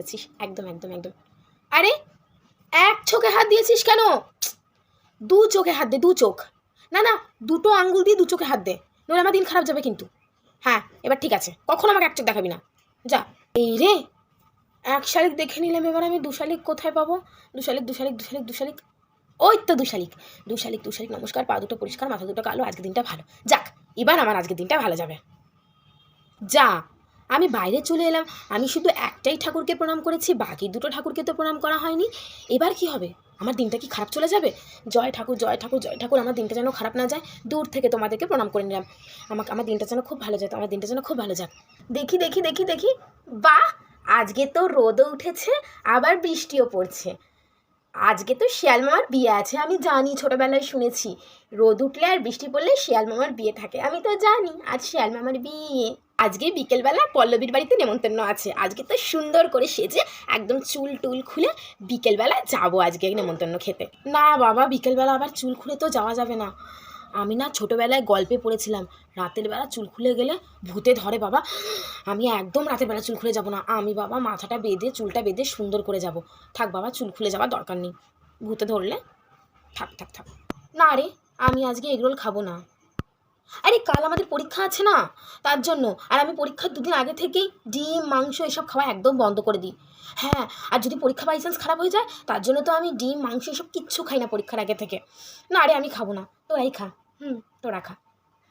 দিয়েছিস? একদম একদম একদম। আরে, এক চোখে হাত দিয়েছিস কেন? দু চোখে হাত দে, দু চোখ। না না, দুটো আঙ্গুল দিয়ে দু চোখে হাত দে। নইলে আমার দিন খারাপ যাবে কিন্তু। হ্যাঁ এবার ঠিক আছে। কখনো আমাকে এক চোখ দেখাবি না। যা। এই রে, এক শালিক দেখে নিলাম এবার আমি। দু শালিক কোথায় পাবো? দু শালিক দু শালিক দু শালিক দু শালিক। ওই তো দু শালিক। দু শালিক দু শালিক, নমস্কার, পা দুটো পরিষ্কার, মাথা দুটো কালো, আজকের দিনটা ভালো। যাক, এবার আমার আজকের দিনটা ভালো যাবে। যা। আমি বাইরে চলে এলাম। আমি শুধু একটাই ঠাকুরকে প্রণাম করেছি, বাকি দুটো ঠাকুরকে তো প্রণাম করা হয়নি। এবার কি হবে? আমার দিনটা কি খারাপ চলে যাবে? জয় ঠাকুর জয় ঠাকুর জয় ঠাকুর, আমার দিনটা যেন খারাপ না যায়, দূর থেকে তোমাদেরকে প্রণাম করে নিলাম। আমাকে, আমার দিনটা যেন খুব ভালো যায় আমার দিনটা যেন খুব ভালো যাক। দেখি দেখি দেখি দেখি। বাহ! আজকে তো রোদও উঠেছে, আবার বৃষ্টিও পড়ছে। আজকে তো শিয়াল মামার বিয়ে আছে, আমি জানি, ছোটোবেলায় শুনেছি। রোদ উঠলে আর বৃষ্টি পড়লে শিয়াল মামার বিয়ে থাকে, আমি তো জানি, আজ শিয়াল মামার বিয়ে। আজকে বিকেলবেলা পল্লবীর বাড়িতে নেমন্তন্ন আছে। আজকে তো সুন্দর করে সেজে একদম চুল টুল খুলে বিকেলবেলা যাব আজকে নেমন্তন্ন খেতে। না বাবা, বিকেলবেলা আবার চুল খুলে তো যাওয়া যাবে না। আমি না ছোটোবেলায় গল্পে পড়েছিলাম, রাতের বেলা চুল খুলে গেলে ভূতে ধরে বাবা, আমি একদম রাতের বেলা চুল খুলে যাব না। আমি বাবা মাথাটা বেঁধে, চুলটা বেঁধে সুন্দর করে যাব। থাক বাবা, চুল খুলে যাওয়ার দরকার নেই। ভূতে ধরলে থাক থাক থাক। না রে, আমি আজকে এগরোল খাব না। আরে কাল আমাদের পরীক্ষা আছে না? তার জন্য। আর আমি পরীক্ষার দুদিন আগে থেকেই ডিম, মাংস এসব খাওয়া একদম বন্ধ করে দিই। হ্যাঁ আর যদি পরীক্ষা বাই চান্স খারাপ হয়ে যায়, তার জন্য তো আমি ডিম, মাংস এসব কিচ্ছু খাই না পরীক্ষার আগে থেকে। না আরে আমি খাব না। তোরাই খা। হুম, তোরা খা।